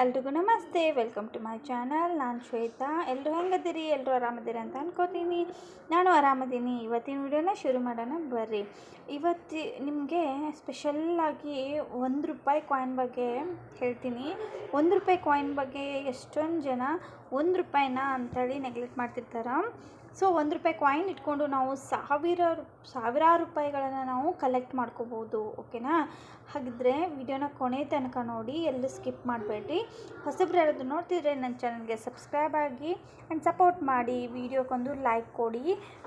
ಎಲ್ರಿಗೂ ನಮಸ್ತೆ welcome to my channel ನಾನು ಶ್ವೇತಾ. ಎಲ್ಲರೂ ಹೆಂಗದಿರಿ? ಎಲ್ಲರೂ ಆರಾಮದಿರಿ ಅಂತ ಅನ್ಕೋತೀನಿ. ನಾನು ಆರಾಮದೀನಿ. ಇವತ್ತಿನ ವಿಡಿಯೋನ ಶುರು ಮಾಡೋಣ ಬರ್ರಿ. ಇವತ್ತು ನಿಮಗೆ ಸ್ಪೆಷಲ್ಲಾಗಿ ಒಂದು ರೂಪಾಯಿ ಕಾಯಿನ್ ಬಗ್ಗೆ ಹೇಳ್ತೀನಿ. ಒಂದು ರೂಪಾಯಿ ಕಾಯಿನ್ ಬಗ್ಗೆ ಎಷ್ಟೊಂದು ಜನ ಒಂದು ರೂಪಾಯಿನ ಅಂಥೇಳಿ ನೆಗ್ಲೆಕ್ಟ್ ಮಾಡ್ತಿರ್ತಾರೆ. ಸೊ ಒಂದು ರೂಪಾಯಿ ಕಾಯಿನ್ ಇಟ್ಕೊಂಡು ನಾವು ಸಾವಿರ ಸಾವಿರಾರು ರೂಪಾಯಿಗಳನ್ನು ನಾವು ಕಲೆಕ್ಟ್ ಮಾಡ್ಕೋಬೋದು ಓಕೆನಾ ಹಾಗಿದ್ರೆ ವಿಡಿಯೋನ ಕೊನೆ ತನಕ ನೋಡಿ, ಎಲ್ಲೂ ಸ್ಕಿಪ್ ಮಾಡಬೇಡಿ ಹೊಸಬ್ರು ಯಾರಾದರೂ ನೋಡ್ತಿದ್ರೆ ನನ್ನ ಚಾನಲ್ಗೆ ಸಬ್ಸ್ಕ್ರೈಬ್ ಆಗಿ ಆ್ಯಂಡ್ ಸಪೋರ್ಟ್ ಮಾಡಿ ವಿಡಿಯೋಕ್ಕೊಂದು ಲೈಕ್ ಕೊಡಿ.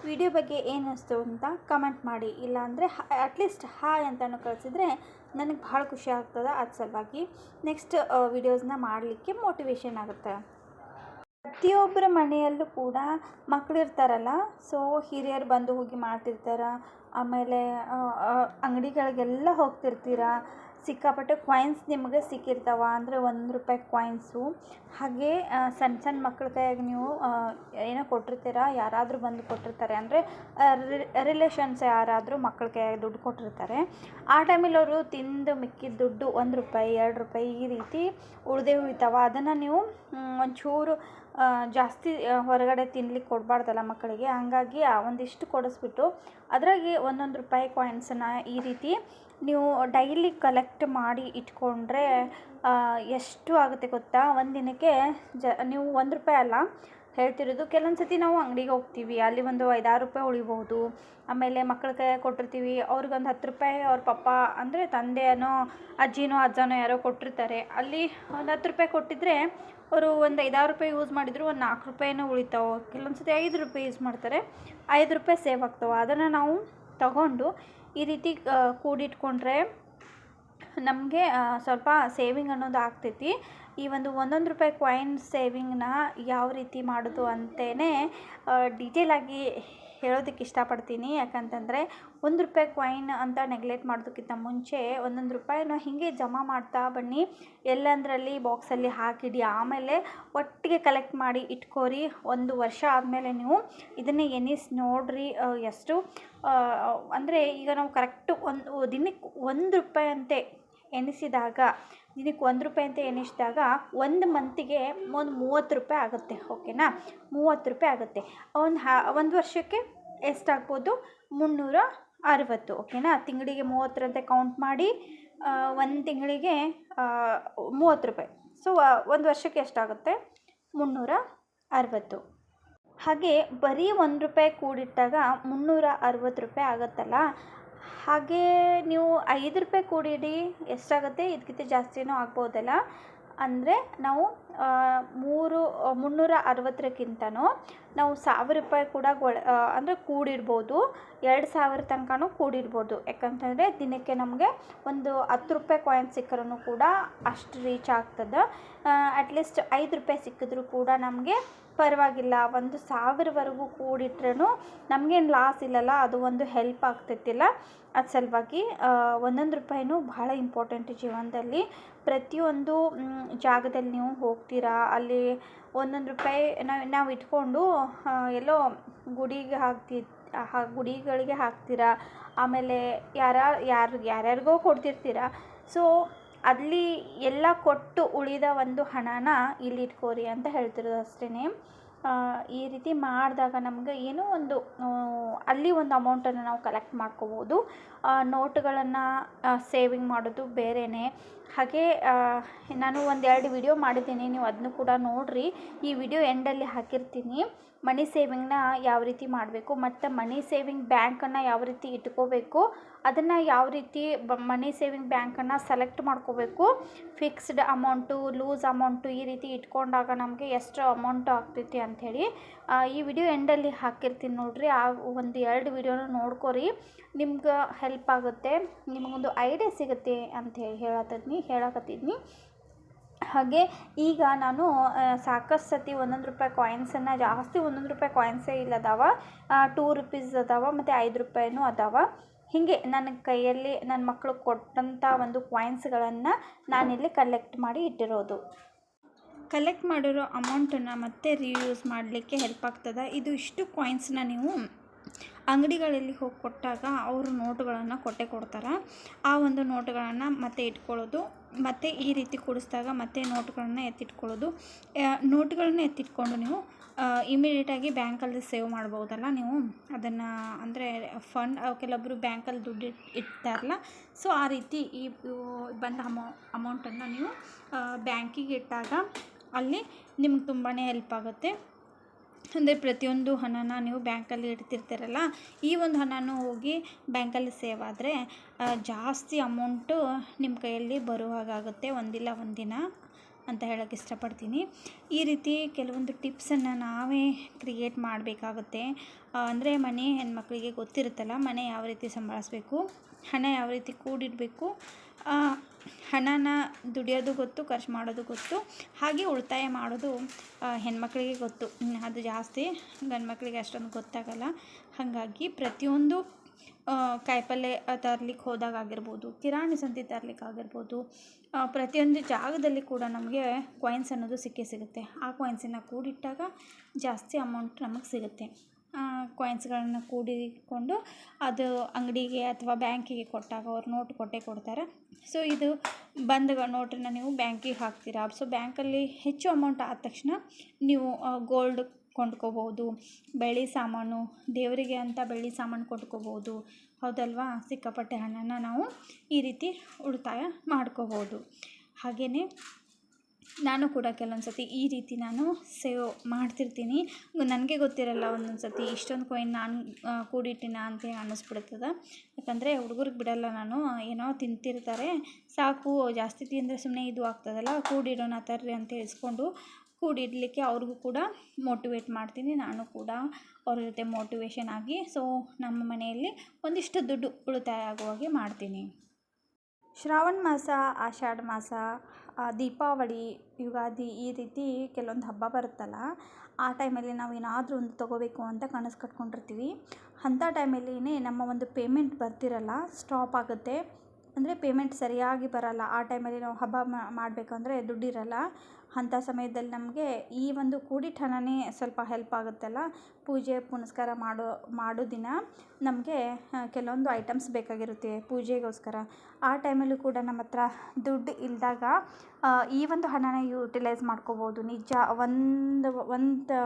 ವಿಡಿಯೋ ಬಗ್ಗೆ ಏನು ಅನಿಸ್ತು ಅಂತ ಕಮೆಂಟ್ ಮಾಡಿ. ಇಲ್ಲಾಂದರೆ ಅಟ್ಲೀಸ್ಟ್ ಹಾಯ್ ಅಂತಲೂ ಕಳಿಸಿದ್ರೆ ನನಗೆ ಭಾಳ ಖುಷಿ ಆಗ್ತದೆ ಅದು ಸಲುವಾಗಿ. ನೆಕ್ಸ್ಟ್ ವಿಡಿಯೋಸ್ನ ಮಾಡಲಿಕ್ಕೆ ಮೋಟಿವೇಶನ್ ಆಗುತ್ತೆ. ಪ್ರತಿಯೊಬ್ಬರ ಮನೆಯಲ್ಲೂ ಕೂಡ ಮಕ್ಳು ಇರ್ತಾರಲ್ಲ. ಸೊ ಹಿರಿಯರು ಬಂದು ಹೋಗಿ ಮಾಡ್ತಿರ್ತಾರೆ. ಆಮೇಲೆ ಅಂಗಡಿಗಳಿಗೆಲ್ಲ ಹೋಗ್ತಿರ್ತೀರ. ಸಿಕ್ಕಾಪಟ್ಟೆ ಕಾಯಿನ್ಸ್ ನಿಮಗೆ ಸಿಕ್ಕಿರ್ತಾವ. ಅಂದರೆ ಒಂದು ರೂಪಾಯಿ ಕಾಯಿನ್ಸು ಹಾಗೆ ಸಣ್ಣ ಸಣ್ಣ ಮಕ್ಳ ಕೈಯಾಗ ನೀವು ಕೊಟ್ಟಿರ್ತೀರ? ಯಾರಾದರೂ ಬಂದು ಕೊಟ್ಟಿರ್ತಾರೆ. ಅಂದರೆ ರಿಲೇಷನ್ಸ್ ಯಾರಾದರೂ ಮಕ್ಕಳಿಗೆ ದುಡ್ಡು ಕೊಟ್ಟಿರ್ತಾರೆ. ಆ ಟೈಮಲ್ಲಿ ಅವರು ತಿಂದು ಮಿಕ್ಕಿದ ದುಡ್ಡು ಒಂದು ರೂಪಾಯಿ, ಎರಡು ರೂಪಾಯಿ ಈ ರೀತಿ ಉಳಿದೇ ಉಳಿತಾವ. ಅದನ್ನು ನೀವು ಒಂಚೂರು ಜಾಸ್ತಿ ಹೊರಗಡೆ ತಿನ್ಲಿಕ್ಕೆ ಕೊಡಬಾರ್ದಲ್ಲ ಮಕ್ಕಳಿಗೆ ಹಂಗಾಗಿ ಒಂದಿಷ್ಟು ಕೊಡಿಸ್ಬಿಟ್ಟು ಅದರಾಗೆ ಒಂದೊಂದು ರೂಪಾಯಿ ಕಾಯಿನ್ಸನ್ನು ಈ ರೀತಿ ನೀವು ಡೈಲಿ ಕಲೆಕ್ಟ್ ಮಾಡಿ ಇಟ್ಕೊಂಡ್ರೆ ಎಷ್ಟು ಆಗುತ್ತೆ ಗೊತ್ತಾ? ಒಂದು ದಿನಕ್ಕೆ ಜ, ನೀವು ಒಂದು ರೂಪಾಯಿ ಅಲ್ಲ ಹೇಳ್ತಿರೋದು, ಕೆಲವೊಂದು ಸತಿ ನಾವು ಅಂಗಡಿಗೆ ಹೋಗ್ತೀವಿ, ಅಲ್ಲಿ ಒಂದು ಐದಾರು ರೂಪಾಯಿ ಉಳಿಬಹುದು ಆಮೇಲೆ ಮಕ್ಳ ಕೈಯಾಗ ಕೊಟ್ಟಿರ್ತೀವಿ, ಅವ್ರಿಗೊಂದು ಹತ್ತು ರೂಪಾಯಿ ಅವ್ರ ಪಪ್ಪ ಅಂದರೆ ತಂದೆಯನೋ ಅಜ್ಜಿನೋ, ಅಜ್ಜನೋ ಯಾರೋ ಕೊಟ್ಟಿರ್ತಾರೆ, ಅಲ್ಲಿ ಒಂದು ಹತ್ತು ರೂಪಾಯಿ ಕೊಟ್ಟಿದ್ದರೆ ಅವರು ಒಂದು ಐದಾರು ರೂಪಾಯಿ ಯೂಸ್ ಮಾಡಿದ್ರು, ಒಂದು ನಾಲ್ಕು ರೂಪಾಯಿನೂ ಉಳಿತಾವೆ, ಕೆಲವೊಂದು ಸತಿ ಐದು ರೂಪಾಯಿ ಯೂಸ್ ಮಾಡ್ತಾರೆ, ಐದು ರೂಪಾಯಿ ಸೇವ್ ಆಗ್ತಾವೆ, ಅದನ್ನು ನಾವು ತಗೊಂಡು ಈ ರೀತಿ ಕೂಡಿಟ್ಕೊಂಡ್ರೆ ನಮಗೆ ಸ್ವಲ್ಪ ಸೇವಿಂಗ್ ಅನ್ನೋದು ಆಗ್ತೈತಿ. ಈ ಒಂದು ಒಂದೊಂದು ರೂಪಾಯಿ ಕಾಯಿನ್ ಸೇವಿಂಗ್ನ ಯಾವ ರೀತಿ ಮಾಡೋದು ಅಂತಲೇ ಡೀಟೇಲಾಗಿ ಹೇಳೋದಕ್ಕೆ ಇಷ್ಟಪಡ್ತೀನಿ. ಯಾಕಂತಂದರೆ, ಒಂದು ರೂಪಾಯಿ ಕಾಯಿನ್ ಅಂತ ನೆಗ್ಲೆಕ್ಟ್ ಮಾಡೋದಕ್ಕಿಂತ ಮುಂಚೆ ಒಂದೊಂದು ರೂಪಾಯಿನ ಹೀಗೆ ಜಮಾ ಮಾಡ್ತಾ ಬನ್ನಿ. ಎಲ್ಲಂದರಲ್ಲಿ ಬಾಕ್ಸಲ್ಲಿ ಹಾಕಿಡಿ. ಆಮೇಲೆ ಒಟ್ಟಿಗೆ ಕಲೆಕ್ಟ್ ಮಾಡಿ ಇಟ್ಕೋರಿ. ಒಂದು ವರ್ಷ ಆದಮೇಲೆ ನೀವು ಇದನ್ನೇ ಎನಿಸ್ ನೋಡ್ರಿ. ಎಷ್ಟು ಅಂದರೆ ಈಗ ನಾವು ಕರೆಕ್ಟು ಒಂದು, ದಿನಕ್ಕೆ ಒಂದು ರೂಪಾಯಿ ಅಂತೆ ಎನಿಸಿದಾಗ ದಿನಕ್ಕೆ ಒಂದು ರೂಪಾಯಿ ಅಂತ ಎನಿಸಿದಾಗ ಒಂದು ಮಂತಿಗೆ ಒಂದು ಮೂವತ್ತು ರೂಪಾಯಿ ಆಗುತ್ತೆ, ಓಕೆನಾ? ಮೂವತ್ತು ರೂಪಾಯಿ ಆಗುತ್ತೆ. ಒಂದು ಹಾ, ಒಂದು ವರ್ಷಕ್ಕೆ ಎಷ್ಟಾಗ್ಬೋದು? ಮುನ್ನೂರ ಅರವತ್ತು, ಓಕೆನಾ? ತಿಂಗಳಿಗೆ ಮೂವತ್ತರಂತೆ ಕೌಂಟ್ ಮಾಡಿ ಒಂದು ತಿಂಗಳಿಗೆ ಮೂವತ್ತು ರೂಪಾಯಿ. ಸೊ ಒಂದು ವರ್ಷಕ್ಕೆ ಎಷ್ಟಾಗುತ್ತೆ? ಮುನ್ನೂರ ಅರವತ್ತು. ಹಾಗೆ ಬರೀ ಒಂದು ರೂಪಾಯಿ ಕೂಡಿಟ್ಟಾಗ ಮುನ್ನೂರ ಅರವತ್ತು ರೂಪಾಯಿ ಆಗುತ್ತಲ್ಲ? ಹಾಗೆ ನೀವು ಐದು ರೂಪಾಯಿ ಕೂಡಿಡಿ, ಎಷ್ಟಾಗುತ್ತೆ? ಇದಕ್ಕಿಂತ ಜಾಸ್ತಿನೂ ಆಗ್ಬೋದಲ್ಲ. ಅಂದರೆ ನಾವು ಮೂರು ಮುನ್ನೂರ ಅರವತ್ತರಕ್ಕಿಂತನೂ ನಾವು ಸಾವಿರ ರೂಪಾಯಿ ಕೂಡ ಗೊಳ ಅಂದರೆ ಕೂಡಿಡ್ಬೋದು. ಎರಡು ಸಾವಿರ ತನಕನೂ ಕೂಡಿಡ್ಬೋದು. ಯಾಕಂತಂದರೆ ದಿನಕ್ಕೆ ನಮಗೆ ಒಂದು ಹತ್ತು ರೂಪಾಯಿ ಕಾಯಿನ್ ಸಿಕ್ಕರೂ ಕೂಡ ಅಷ್ಟು ರೀಚ್ ಆಗ್ತದೆ. ಅಟ್ಲೀಸ್ಟ್ ಐದು ರೂಪಾಯಿ ಸಿಕ್ಕಿದ್ರೂ ಕೂಡ ನಮಗೆ ಪರವಾಗಿಲ್ಲ, ಒಂದು ಸಾವಿರವರೆಗೂ ಕೂಡಿಟ್ರೂ ನಮಗೇನು ಲಾಸ್ ಇಲ್ಲಲ್ಲ, ಅದು ಒಂದು ಹೆಲ್ಪ್ ಆಗ್ತೈತಿಲ್ಲ ಅದು ಸಲುವಾಗಿ ಒಂದೊಂದು ರೂಪಾಯಿನೂ ಭಾಳ ಇಂಪಾರ್ಟೆಂಟ್ ಜೀವನದಲ್ಲಿ ಪ್ರತಿಯೊಂದು ಜಾಗದಲ್ಲಿ ನೀವು ಹೋಗ್ತೀರಾ, ಅಲ್ಲಿ ಒಂದೊಂದು ರೂಪಾಯಿ ನಾವು ನಾವು ಇಟ್ಕೊಂಡು ಎಲ್ಲೋ ಗುಡಿಗೆ ಹಾಕ್ತಿ ಗುಡಿಗಳಿಗೆ ಹಾಕ್ತೀರಾ, ಆಮೇಲೆ ಯಾರ, ಯಾರು, ಯಾರ್ಯಾರಿಗೋ ಕೊಡ್ತಿರ್ತೀರ. ಸೊ ಅಲ್ಲಿ ಎಲ್ಲ ಕೊಟ್ಟು ಉಳಿದ ಒಂದು ಹಣನ ಇಲ್ಲಿ ಇಟ್ಕೋರಿ ಅಂತ ಹೇಳ್ತಿರೋದು ಅಷ್ಟೇ ಈ ರೀತಿ ಮಾಡಿದಾಗ ನಮಗೆ ಏನೋ ಒಂದು ಅಲ್ಲಿ ಒಂದು ಅಮೌಂಟನ್ನು ನಾವು ಕಲೆಕ್ಟ್ ಮಾಡ್ಕೋಬೋದು. ನೋಟುಗಳನ್ನು ಸೇವಿಂಗ್ ಮಾಡೋದು ಬೇರೆಯೇ ಹಾಗೆ ನಾನು ಒಂದೆರಡು ವಿಡಿಯೋ ಮಾಡಿದ್ದೀನಿ. ನೀವು ಅದನ್ನು ಕೂಡ ನೋಡಿರಿ. ಈ ವಿಡಿಯೋ ಎಂಡಲ್ಲಿ ಹಾಕಿರ್ತೀನಿ. ಮನಿ ಸೇವಿಂಗ್ನ ಯಾವ ರೀತಿ ಮಾಡಬೇಕು, ಮತ್ತು ಮನಿ ಸೇವಿಂಗ್ ಬ್ಯಾಂಕನ್ನು ಯಾವ ರೀತಿ ಇಟ್ಕೋಬೇಕು, ಅದನ್ನು ಯಾವ ರೀತಿ ಬ ಮನಿ ಸೇವಿಂಗ್ ಬ್ಯಾಂಕನ್ನು ಸೆಲೆಕ್ಟ್ ಮಾಡ್ಕೋಬೇಕು. ಫಿಕ್ಸ್ಡ್ ಅಮೌಂಟು ಲೂಸ್ ಅಮೌಂಟು ಈ ರೀತಿ ಇಟ್ಕೊಂಡಾಗ ನಮಗೆ ಎಷ್ಟು ಅಮೌಂಟು ಆಗ್ತೈತಿ ಅಂಥೇಳಿ ಈ ವಿಡಿಯೋ ಎಂಡಲ್ಲಿ ಹಾಕಿರ್ತೀನಿ ನೋಡಿರಿ. ಆ ಒಂದು ಎರಡು ವಿಡಿಯೋನ ನೋಡ್ಕೊರಿ. ನಿಮ್ಗೆ ಹೆಲ್ಪ್ ಆಗುತ್ತೆ. ನಿಮಗೊಂದು ಐಡಿಯಾ ಸಿಗುತ್ತೆ ಅಂತ ಹೇಳಿ ಹೇಳತ್ತಿದ್ನಿ ಹೇಳಕತ್ತಿದ್ನಿ. ಹಾಗೆ ಈಗ ನಾನು ಸಾಕಷ್ಟು ಸತಿ ಒಂದೊಂದು ರೂಪಾಯಿ ಕಾಯಿನ್ಸನ್ನು ಜಾಸ್ತಿ ಒಂದೊಂದು ರೂಪಾಯಿ ಕಾಯಿನ್ಸೇ ಇಲ್ಲ ಅದಾವ ಟೂ ರುಪೀಸ್ ಅದಾವ ಮತ್ತು ಐದು ರೂಪಾಯಿನೂ ಅದಾವ. ಹೀಗೆ ನನ್ನ ಕೈಯಲ್ಲಿ ನನ್ನ ಮಕ್ಕಳು ಕೊಟ್ಟಂಥ ಒಂದು ಕಾಯಿನ್ಸ್ಗಳನ್ನು ನಾನಿಲ್ಲಿ ಕಲೆಕ್ಟ್ ಮಾಡಿ ಇಟ್ಟಿರೋದು. ಕಲೆಕ್ಟ್ ಮಾಡಿರೋ ಅಮೌಂಟನ್ನು ಮತ್ತೆ ರೀಯೂಸ್ ಮಾಡಲಿಕ್ಕೆ ಹೆಲ್ಪ್ ಆಗ್ತದೆ. ಇದು ಇಷ್ಟು ಕಾಯಿನ್ಸ್ನ ನೀವು ಅಂಗಡಿಗಳಲ್ಲಿ ಹೋಗಿ ಕೊಟ್ಟಾಗ ಅವರು ನೋಟುಗಳನ್ನು ಕೊಟ್ಟೆ ಕೊಡ್ತಾರೆ. ಆ ಒಂದು ನೋಟುಗಳನ್ನು ಮತ್ತೆ ಇಟ್ಕೊಳ್ಳೋದು, ಮತ್ತು ಈ ರೀತಿ ಕೂಡಿಸಿದಾಗ ಮತ್ತೆ ನೋಟುಗಳನ್ನು ಎತ್ತಿಟ್ಕೊಳ್ಳೋದು. ನೋಟುಗಳನ್ನ ಎತ್ತಿಟ್ಕೊಂಡು ನೀವು ಇಮಿಡಿಯೇಟಾಗಿ ಬ್ಯಾಂಕಲ್ಲಿ ಸೇವ್ ಮಾಡ್ಬೋದಲ್ಲ ನೀವು? ಅದನ್ನು ಅಂದರೆ ಫಂಡ್ ಕೆಲವೊಬ್ಬರು ಬ್ಯಾಂಕಲ್ಲಿ ದುಡ್ಡು ಇಡ್ತಾರಲ್ಲ. ಸೊ ಆ ರೀತಿ ಈ ಬಂದ ಅಮೌ ಅಮೌಂಟನ್ನು ನೀವು ಬ್ಯಾಂಕಿಗೆ ಇಟ್ಟಾಗ ಅಲ್ಲಿ ನಿಮ್ಗೆ ತುಂಬಾ ಹೆಲ್ಪ್ ಆಗುತ್ತೆ. ಅಂದರೆ ಪ್ರತಿಯೊಂದು ಹಣನ ನೀವು ಬ್ಯಾಂಕಲ್ಲಿ ಇಡ್ತಿರ್ತೀರಲ್ಲ, ಈ ಒಂದು ಹಣನೂ ಹೋಗಿ ಬ್ಯಾಂಕಲ್ಲಿ ಸೇವ್ ಆದರೆ ಜಾಸ್ತಿ ಅಮೌಂಟು ನಿಮ್ಮ ಕೈಯಲ್ಲಿ ಬರೋ ಹಾಗಾಗುತ್ತೆ, ಒಂದಿಲ್ಲ ಒಂದಿನ ಅಂತ ಹೇಳೋಕ್ಕೆ ಇಷ್ಟಪಡ್ತೀನಿ. ಈ ರೀತಿ ಕೆಲವೊಂದು ಟಿಪ್ಸನ್ನು ನಾವೇ ಕ್ರಿಯೇಟ್ ಮಾಡಬೇಕಾಗುತ್ತೆ. ಅಂದರೆ ಮನೆ ಹೆಣ್ಮಕ್ಳಿಗೆ ಗೊತ್ತಿರುತ್ತಲ್ಲ, ಮನೆ ಯಾವ ರೀತಿ ಸಂಭಾಳಿಸ್ಬೇಕು, ಹಣ ಯಾವ ರೀತಿ ಕೂಡಿಡಬೇಕು ಹಣನ ದುಡಿಯೋದು ಗೊತ್ತು, ಖರ್ಚು ಮಾಡೋದು ಗೊತ್ತು, ಹಾಗೆ ಉಳಿತಾಯ ಮಾಡೋದು ಹೆಣ್ಮಕ್ಳಿಗೆ ಗೊತ್ತು. ಅದು ಜಾಸ್ತಿ ಗಂಡು ಮಕ್ಕಳಿಗೆ ಅಷ್ಟೊಂದು ಗೊತ್ತಾಗಲ್ಲ. ಹಾಗಾಗಿ ಪ್ರತಿಯೊಂದು ಕಾಯಿಪಲ್ಯ ತರ್ಲಿಕ್ಕೆ ಹೋದಾಗ ಆಗಿರ್ಬೋದು, ಕಿರಾಣಿ ಸಂತೆ ತರ್ಲಿಕ್ಕೆ ಆಗಿರ್ಬೋದು ಪ್ರತಿಯೊಂದು ಜಾಗದಲ್ಲಿ ಕೂಡ ನಮಗೆ ಕಾಯಿನ್ಸ್ ಅನ್ನೋದು ಸಿಕ್ಕೇ ಸಿಗುತ್ತೆ. ಆ ಕಾಯಿನ್ಸನ್ನು ಕೂಡಿಟ್ಟಾಗ ಜಾಸ್ತಿ ಅಮೌಂಟ್ ನಮಗೆ ಸಿಗುತ್ತೆ. ಕಾಯಿನ್ಸ್ಗಳನ್ನ ಕೂಡಿಕೊಂಡು ಅದು ಅಂಗಡಿಗೆ ಅಥವಾ ಬ್ಯಾಂಕಿಗೆ ಕೊಟ್ಟಾಗ ಅವ್ರು ನೋಟ್ ಕೊಟ್ಟೇ ಕೊಡ್ತಾರೆ. ಸೊ ಇದು ಬಂದ ನೋಟನ್ನು ನೀವು ಬ್ಯಾಂಕಿಗೆ ಹಾಕ್ತೀರಾ. ಸೊ ಬ್ಯಾಂಕಲ್ಲಿ ಹೆಚ್ಚು ಅಮೌಂಟ್ ಆದ ತಕ್ಷಣ ನೀವು ಗೋಲ್ಡ್ ಕೊಂಡ್ಕೋಬೋದು, ಬೆಳ್ಳಿ ಸಾಮಾನು, ದೇವರಿಗೆ ಅಂತ ಬೆಳ್ಳಿ ಸಾಮಾನು ಕೊಂಡ್ಕೋಬೋದು, ಹೌದಲ್ವಾ? ಸಿಕ್ಕಾಪಟ್ಟೆ ಹಣನ ನಾವು ಈ ರೀತಿ ಉಳಿತಾಯ ಮಾಡ್ಕೋಬೋದು. ಹಾಗೆಯೇ ನಾನು ಕೂಡ ಕೆಲವೊಂದು ಸತಿ ಈ ರೀತಿ ನಾನು ಸೇವ್ ಮಾಡ್ತಿರ್ತೀನಿ. ನನಗೆ ಗೊತ್ತಿರಲ್ಲ ಒಂದೊಂದು ಸತಿ ಇಷ್ಟೊಂದು ಕಾಯಿನ್ ನಾನು ಕೂಡಿಟ್ಟಿನ ಅಂತ ಅನ್ನಿಸ್ಬಿಡ್ತದೆ. ಯಾಕಂದರೆ ಹುಡುಗರಿಗೆ ಬಿಡಲ್ಲ ನಾನು, ಏನೋ ತಿಂತಿರ್ತಾರೆ. ಸಾಕು, ಜಾಸ್ತಿ ತಿಂದರೆ ಸುಮ್ಮನೆ ಇದು ಆಗ್ತದಲ್ಲ, ಕೂಡಿಡೋಣ ತರ್ರಿ ಅಂತ ಹೇಳಿಸ್ಕೊಂಡು ಕೂಡಿಡಲಿಕ್ಕೆ ಅವ್ರಿಗೂ ಕೂಡ ಮೋಟಿವೇಟ್ ಮಾಡ್ತೀನಿ. ನಾನು ಕೂಡ ಅವ್ರ ಜೊತೆ ಮೋಟಿವೇಶನ್ ಆಗಿ ಸೊ ನಮ್ಮ ಮನೆಯಲ್ಲಿ ಒಂದಿಷ್ಟು ದುಡ್ಡು ಉಳಿತಾಯ ಆಗುವ ಹಾಗೆ ಮಾಡ್ತೀನಿ. ಶ್ರಾವಣ ಮಾಸ, ಆಷಾಢ ಮಾಸ ದೀಪಾವಳಿ, ಯುಗಾದಿ ಈ ರೀತಿ ಕೆಲವೊಂದು ಹಬ್ಬ ಬರುತ್ತಲ್ಲ, ಆ ಟೈಮಲ್ಲಿ ನಾವು ಏನಾದರೂ ಒಂದು ತೊಗೋಬೇಕು ಅಂತ ಕನಸು ಕಟ್ಕೊಂಡಿರ್ತೀವಿ. ಅಂಥ ಟೈಮಲ್ಲಿನೇ ನಮ್ಮ ಒಂದು ಪೇಮೆಂಟ್ ಬರ್ತಿರಲ್ಲ, ಸ್ಟಾಪ್ ಆಗುತ್ತೆ. ಅಂದರೆ ಪೇಮೆಂಟ್ ಸರಿಯಾಗಿ ಬರಲ್ಲ, ಆ ಟೈಮಲ್ಲಿ ನಾವು ಹಬ್ಬ ಮಾಡಬೇಕಂದ್ರೆ ದುಡ್ಡಿರಲ್ಲ ಅಂಥ ಸಮಯದಲ್ಲಿ ನಮಗೆ ಈ ಒಂದು ಕೂಡಿಟ್ಟ ಹಣನೇ ಸ್ವಲ್ಪ ಹೆಲ್ಪ್ ಆಗುತ್ತಲ್ಲ, ಪೂಜೆ, ಪುನಸ್ಕಾರ ಮಾಡೋ ಮಾಡೋ ದಿನ ನಮಗೆ ಕೆಲವೊಂದು ಐಟಮ್ಸ್ ಬೇಕಾಗಿರುತ್ತೆ ಪೂಜೆಗೋಸ್ಕರ. ಆ ಟೈಮಲ್ಲೂ ಕೂಡ ನಮ್ಮ ಹತ್ರ ದುಡ್ಡು ಇಲ್ಲದಾಗ ಈ ಒಂದು ಹಣನ ಯುಟಿಲೈಸ್ ಮಾಡ್ಕೋಬೋದು. ನಿಜ, ಒಂದು ಒಂದು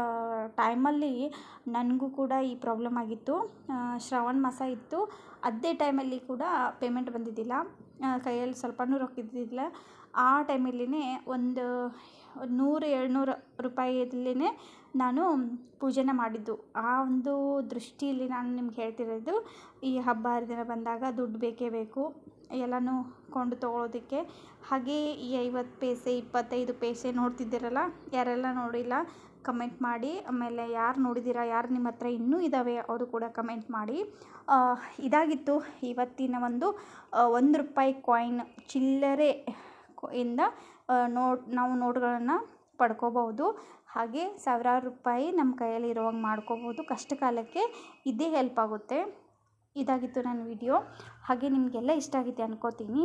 ಟೈಮಲ್ಲಿ ನನಗೂ ಕೂಡ ಈ ಪ್ರಾಬ್ಲಮ್ ಆಗಿತ್ತು. ಶ್ರಾವಣ ಮಾಸ ಇತ್ತು. ಅದೇ ಟೈಮಲ್ಲಿ ಕೂಡ ಪೇಮೆಂಟ್ ಬಂದಿದ್ದಿಲ್ಲ. ಕೈಯಲ್ಲಿ ಸ್ವಲ್ಪನೂ ರೊಕ್ಕ ಇದ್ದಿದ್ದಿಲ್ಲ ಆ ಟೈಮಲ್ಲಿನೇ ಒಂದು ನೂರು ಏಳ್ನೂರು ರೂಪಾಯಿಯಲ್ಲಿನೇ ನಾನು ಪೂಜೆನ ಮಾಡಿದ್ದು. ಆ ಒಂದು ದೃಷ್ಟಿಯಲ್ಲಿ ನಾನು ನಿಮ್ಗೆ ಹೇಳ್ತಿರೋದು, ಈ ಹಬ್ಬ ಹರಿದಿನ ಬಂದಾಗ ದುಡ್ಡು ಬೇಕೇ ಬೇಕು. ಎಲ್ಲನೂ ಕೊಂಡು ತೊಗೊಳೋದಕ್ಕೆ. ಹಾಗೇ ಈ ಐವತ್ತು ಪೈಸೆ, ಇಪ್ಪತ್ತೈದು ಪೈಸೆ ನೋಡ್ತಿದ್ದೀರಲ್ಲ, ಯಾರೆಲ್ಲ ನೋಡಿಲ್ಲ ಕಮೆಂಟ್ ಮಾಡಿ. ಆಮೇಲೆ ಯಾರು ನೋಡಿದ್ದೀರಾ, ಯಾರು ನಿಮ್ಮ ಹತ್ರ ಇನ್ನೂ ಇದ್ದಾವೆ ಅವರು ಕೂಡ ಕಮೆಂಟ್ ಮಾಡಿ. ಇದಾಗಿತ್ತು ಇವತ್ತಿನ ಒಂದು ಒಂದು ರೂಪಾಯಿ ಕಾಯಿನ್ ಚಿಲ್ಲರೆ ಇಂದ ನೋಟ್, ನಾವು ನೋಟ್ಗಳನ್ನು ಪಡ್ಕೋಬಹುದು. ಹಾಗೆ ಸಾವಿರಾರು ರೂಪಾಯಿ ನಮ್ಮ ಕೈಯಲ್ಲಿ ಇರುವಾಗ ಮಾಡ್ಕೋಬೋದು ಕಷ್ಟ ಕಾಲಕ್ಕೆ ಇದೇ ಹೆಲ್ಪ್ ಆಗುತ್ತೆ. ಇದಾಗಿತ್ತು ನನ್ನ ವಿಡಿಯೋ. ಹಾಗೆ ನಿಮಗೆಲ್ಲ ಇಷ್ಟ ಆಗಿದೆ ಅನ್ಕೋತೀನಿ.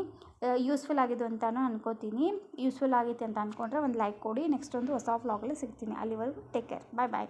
ಯೂಸ್ಫುಲ್ ಆಗಿದ್ದು ಅಂತಲೂ ಅನ್ಕೋತೀನಿ. ಯೂಸ್ಫುಲ್ ಆಗೈತೆ ಅಂತ ಅಂದ್ಕೊಂಡ್ರೆ ಒಂದು ಲೈಕ್ ಕೊಡಿ. ನೆಕ್ಸ್ಟ್ ಒಂದು ಹೊಸ ವ್ಲಾಗಲ್ಲಿ ಸಿಗ್ತೀನಿ. ಅಲ್ಲಿವರೆಗೂ ಟೇಕ್ ಕೇರ್ ಬಾಯ್ ಬಾಯ್